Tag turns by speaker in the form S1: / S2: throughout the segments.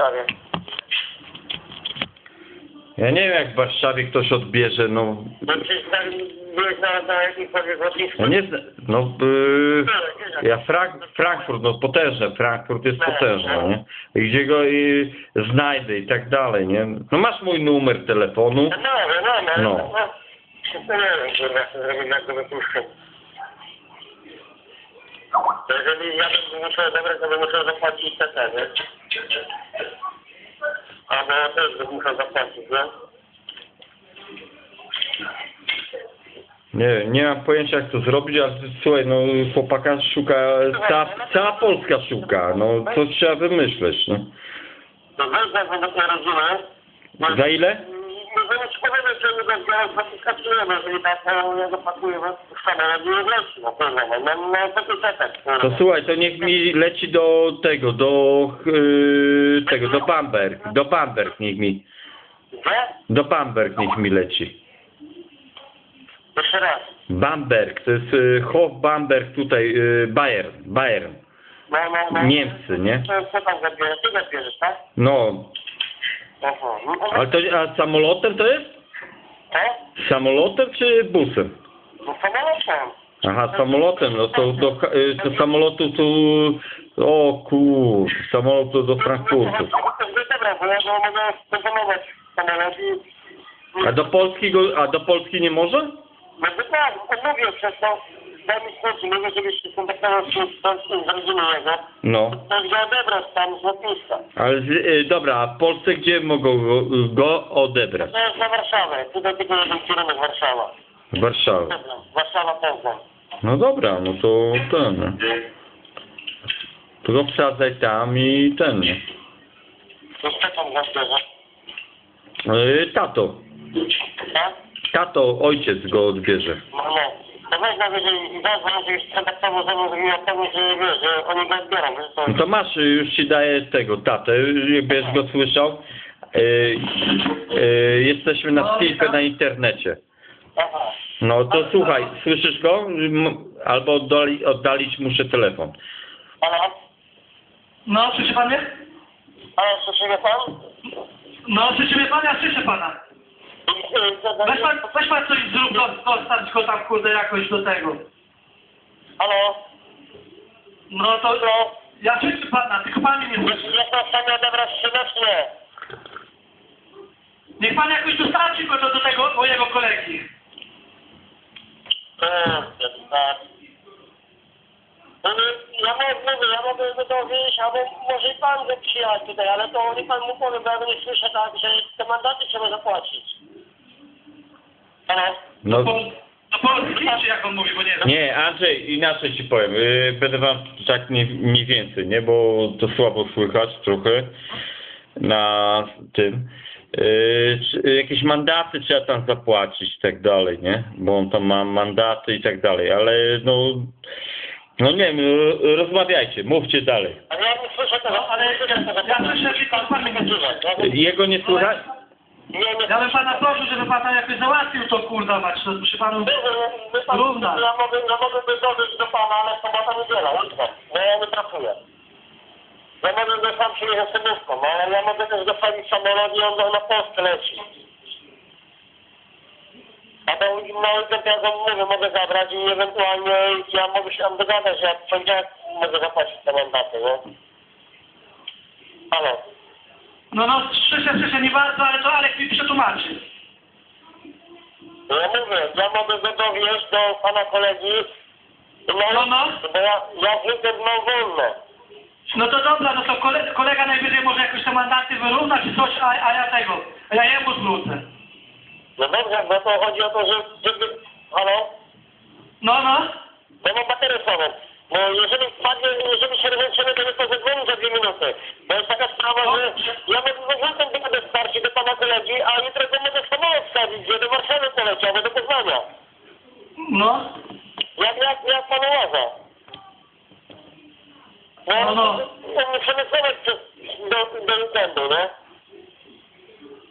S1: Warszawie.
S2: Ja nie wiem jak w Warszawie ktoś odbierze, no...
S1: No przecież tam byłeś na, na jakimkolwiek lotnisku.
S2: Ja nie znam, no... Yy, ja Frank, Frankfurt, no potężny, Frankfurt jest potężny, nie? I gdzie go i znajdę i tak dalej, nie? No masz mój numer telefonu.
S1: No, no, no,
S2: No.
S1: no. no. Zrobić, jak go wypuszczę. To Jeżeli ja bym musiał odebrać, to bym musiał zapłacić TT, nie? Albo też musiał zapłacić, no.
S2: Nie, nie mam pojęcia jak to zrobić, ale słuchaj, no chłopaka szuka, cała, cała Polska szuka, no to trzeba wymyśleć, no.
S1: To weź za rodziny.
S2: Za ile?
S1: My go biorąc zapiskacujemy, jeżeli tak ja zapakujemy w samolot i wreszcie, no kurwa, no, no, no, to ty tetek,
S2: To słuchaj, to niech mi leci do tego, do yy, tego, do Bamberg, do Bamberg niech mi,
S1: Gdzie?
S2: do Bamberg niech mi leci.
S1: Jeszcze raz.
S2: Bamberg, to jest yy, Hof Bamberg tutaj, yy, Bayern, Bayern,
S1: No, no, no.
S2: Niemcy, nie?
S1: To co tam zabierzesz? Ty zabierzesz, tak?
S2: No,
S1: Aha. No,
S2: ale to, a samolotem to jest?
S1: To?
S2: Samolotem czy busem?
S1: No samolotem.
S2: Aha, samolotem, no to do, y, do samolotu tu, o kur, samolot to do Frankfurtu.
S1: Dobra, bo ja go mogę proponować samolot i...
S2: A do Polski go, a do Polski nie może?
S1: No tak, odmówię przez to. Daj mi spokój, mówię, żebyś się skontaktował z kimś tam, z tym z rodziny jego.
S2: No.
S1: To go odebrać tam z lotniska.
S2: Ale z, y, dobra, a w Polsce gdzie mogą go, go odebrać?
S1: To jest na Warszawę. Tutaj tylko jeden kierunek Warszawa.
S2: W Warszawie.
S1: Poznań. Warszawa, Poznań.
S2: No dobra, no to ten. no. To go wsadzaj tam i ten. no.
S1: To Stefan zabierze.
S2: Y, tato.
S1: Tak?
S2: Tato, ojciec go odbierze.
S1: No, no. To weź nawet, jeżeli zadzwoń, żebyś skontaktował ze mną, miał pewność, że wiesz, że oni go odbiorą. Wiesz, to...
S2: No to masz, już ci daję tego tatę, jakbyś go słyszał. Y, y, jesteśmy na Skype na internecie.
S1: Aha.
S2: No to słuchaj, słyszysz go? M- Albo oddali, oddalić muszę telefon.
S1: Halo?
S3: No, słyszy pan mnie?
S1: Halo, słyszy mnie pan?
S3: No, słyszy mnie pan? Ja słyszę pana. Weź pan, weź pan coś zrób, do, dostać go tam, kurde, jakoś do tego.
S1: Halo?
S3: No to, no, ja słyszę pana, tylko pan mnie nie słyszy.
S1: Jest pan w stanie odebrać?
S3: Niech pan jakoś dostarczy go do, do tego mojego kolegi.
S1: tak. Ja mogę, mówię, ja mogę go dowieść, albo może i pan go przyjechać tutaj, ale to niech pan mu powie, bo ja go nie słyszę tak, że te mandaty trzeba zapłacić.
S2: No
S3: Do, do Polski, czy jak on mówi, bo nie wiem.
S2: nie, Andrzej, inaczej ci powiem. Y, Będę wam tak mniej, mniej więcej, nie? Bo to słabo słychać trochę na tym. Y, czy- Jakieś mandaty trzeba tam zapłacić i tak dalej, nie? Bo on tam ma mandaty i tak dalej, ale no, no nie wiem, y, rozmawiajcie, mówcie dalej.
S1: Ale ja nie słyszę tego.
S3: No, ale ja- ja słyszę tylko pan mnie
S1: nie
S2: Jego nie słychać?
S1: Nie, nie
S3: Ja bym pana prosił, żeby pan tam jakoś załatwił to, kurda mać, to przy panu...
S1: My pan,
S3: Równa.
S1: ja mogę, ja mogę by dowieść do pana, ale sobota niedziela, jutro, bo ja nie pracuję. Ja mogę go sam przyjechać no ale ja mogę też dostawić samolot i on na Polskę leci. A weekend ja go mówię, mogę zabrać i ewentualnie ja mogę się tam dogadać, ja w poniedziałek mogę zapłacić te mandaty, nie? Halo.
S3: No, no, słyszę, słyszę, nie bardzo, ale to Alek mi przetłumaczy.
S1: No ja mówię, ja mogę go dowieść do pana kolegi, no,
S3: No, no.
S1: bo ja, ja weekend mam wolne.
S3: No to dobra, no to kolega, kolega najwyżej może jakoś te mandaty wyrówna czy coś, a, a ja tego, a ja jemu zwrócę.
S1: No dobrze, no to chodzi o to, że żeby... Halo?
S3: No, no.
S1: Ja mam baterię słabą. No jeżeli wpadnie, jeżeli się rozłączymy, to nie to zadzwoni za dwie minuty. Bo jest taka sprawa, że ja mogę wywrótem będę starczy do pana kolegi, a jutro go mogę samolot wsadzić, że do Warszawy poleciał, do Poznania.
S3: No.
S1: Jak, jak, jak pan uważa?
S3: No, no.
S1: To nie przemysłować przez, do, do weekendu, nie?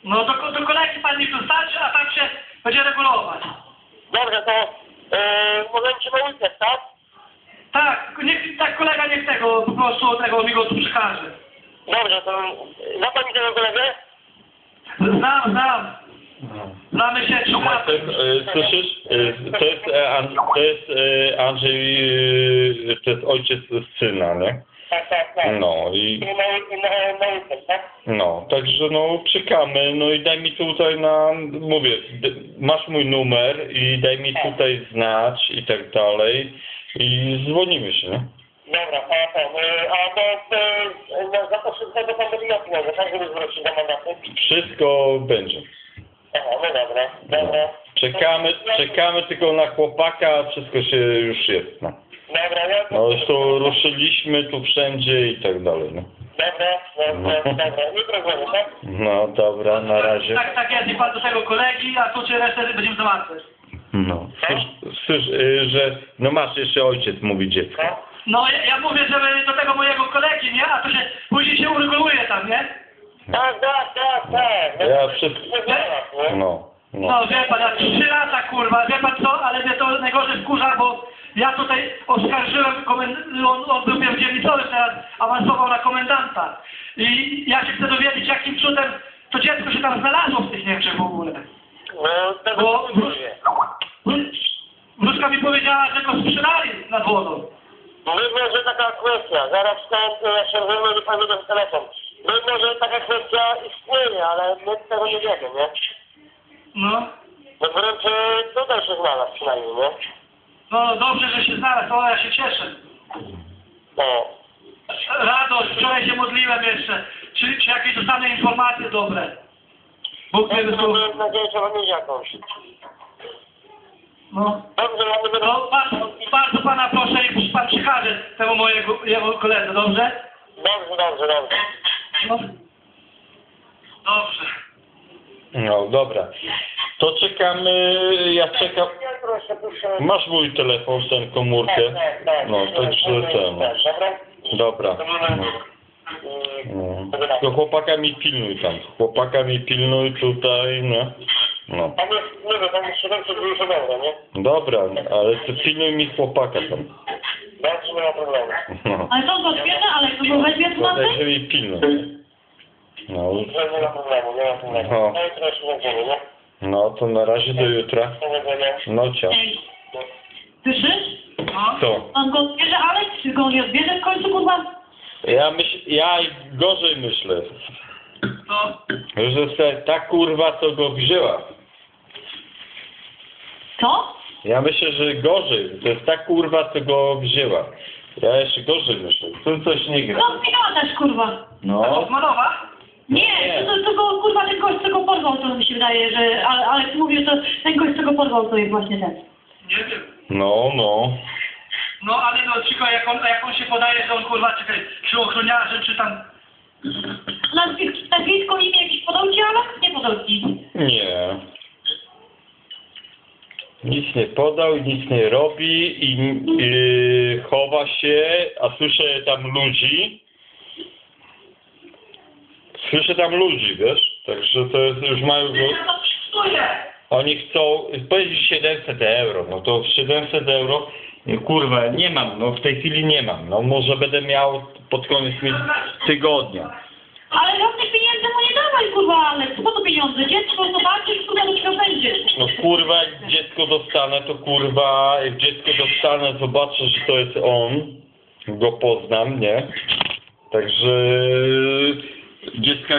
S3: No do, do kolegi pan niech dostarczy, a tam się będzie regulować.
S1: Dobrze, to yy, możemy ci na weekend, tak?
S3: Tak, niech tak kolega niech tego po prostu tego mi go tu przekaże.
S1: Dobrze, to zna pani tego kolegę?
S3: Znam, znam. Znamy się trzy lata.
S2: To jest, e, Słyszysz? E, To jest, e, An- to jest e, Andrzej, to jest ojciec syna, nie?
S1: Tak, tak, tak.
S2: No i
S1: I na, tak?
S2: no, także no czekamy, no i daj mi tutaj na, mówię, d- masz mój numer i daj mi tutaj znać i tak dalej i dzwonimy się, nie?
S1: Dobra, a ten, y, a to no, za to wszystko to pan miał tak, żeby zwrócić do mandatu?
S2: Wszystko będzie.
S1: Aha, no dobra, dobra.
S2: Czekamy, czekamy tylko na chłopaka, a wszystko się już jest, no.
S1: Dobra, ja...
S2: No już tu ruszyliśmy tu wszędzie i tak dalej, no.
S1: Dobra, dobra, dobra, jutro dzwonię, tak?
S2: No dobra, na razie.
S3: Tak, tak jest, i pan do tego kolegi, a tu cię resztę będziemy załatwiać.
S2: No. Słysz, słysz, y, że, no masz jeszcze ojciec, mówi dziecko.
S1: No.
S3: No ja, ja mówię, żeby do tego mojego kolegi, nie? A to się później się ureguluje tam, nie?
S1: Tak, tak, tak, tak.
S2: Ja wszystko,
S1: nie?
S2: no, no.
S3: No wie pan, ja trzy lata kurwa, wie pan co, ale mnie to najgorzej wkurza, bo ja tutaj oskarżyłem, komend... on, on był dzielnicowym teraz, awansował na komendanta. I ja się chcę dowiedzieć, jakim cudem to dziecko się tam znalazło w tych Niemczech w ogóle.
S1: No, tego
S3: Bo
S1: mówię.
S3: Wró- wróżka mi powiedziała, że go sprzedali nad wodą.
S1: Mimo, że taka kwestia, zaraz wstałem, ja się wyjmę panu ten telefon. Mimo, że taka kwestia istnieje, ale my tego nie wiemy, nie?
S3: No,
S1: No wręcz e, tutaj się znalazł przynajmniej, nie?
S3: no dobrze, że się znalazł, o ja się cieszę.
S1: No.
S3: Radość, wczoraj się modliłem jeszcze, czy, czy jakieś dostanę informacje dobre. Bóg mnie wysłucha.
S1: mam nadzieję, że mam jakąś.
S3: No.
S1: Dobrze, będę...
S3: No, bardzo, bardzo pana proszę, niech pan przekaże temu mojego jego koledze, dobrze?
S1: Dobrze, dobrze, dobrze.
S3: No. Dobrze.
S2: No dobra. To czekamy, ja czekam.
S1: Ja proszę, proszę.
S2: Masz mój telefon, ten komórkę.
S1: Tak, tak, tak.
S2: No, także ten. no.
S1: Dobra?
S2: Dobra.
S1: To mamy...
S2: No. No. To chłopaka mi pilnuj tam. Chłopaka mi pilnuj tutaj, no. No.
S1: Tam jest, nie wiem, tam jest 720 euro, nie?
S2: Dobra, ale ty pilnuj mi chłopaka tam.
S1: Dobrze, nie ma problemu.
S2: No.
S4: Ale to go odbierze, ale kto go weźmie
S2: To
S4: na tej?
S2: dajże mi pilnuj. No,
S1: nie ma problemu, nie ma problemu.
S2: No.
S1: No i będziemy, nie?
S2: no to na razie do jutra.
S1: Powodzenia.
S2: No cia.
S4: Ej, słyszysz?
S3: No.
S2: Co?
S4: On go odbierze, Alek, czy go nie odbierze w końcu, kurwa?
S2: Ja myśl, ja gorzej myślę.
S3: No.
S2: Że se ta kurwa to go wzięła.
S4: Co?
S2: Ja myślę, że gorzej. To jest ta kurwa, co go wzięła. Ja jeszcze gorzej myślę. Tu coś nie gra.
S4: No pilotaż, kurwa.
S2: No.
S3: Osmanowa?
S4: Nie, to, to go, kurwa, ten gość, co go porwał, to mi się wydaje, że Ale- Alek mówił, że ten gość, co go porwał, to jest właśnie ten.
S3: Nie wiem.
S2: No, no.
S3: No ale no cicho, jak on, jak on się podaje, że on kurwa, czekaj, czy ochroniarzem, czy tam...
S4: Nazwisko, nazwisko imię jakiś podał ci, Alek? Nie podał ci.
S2: Nie. Nic nie podał, nic nie robi i yy, chowa się, a słyszę tam ludzi. Słyszę tam ludzi, wiesz? Także to jest, już mają! Oni chcą, powiedzieć 700 euro, no to 700 euro, kurwa, nie mam, no w tej chwili nie mam, no może będę miał pod koniec tygodnia.
S4: Ale żadnych pieniędzy mu nie dawaj, kurwa, Alek. Po co pieniądze? Dziecko zobaczysz, kurwa, do czego będzie.
S2: No kurwa, jak dziecko dostanę, to kurwa, jak dziecko dostanę, zobaczę, że to jest on, go poznam, nie? Także dziecka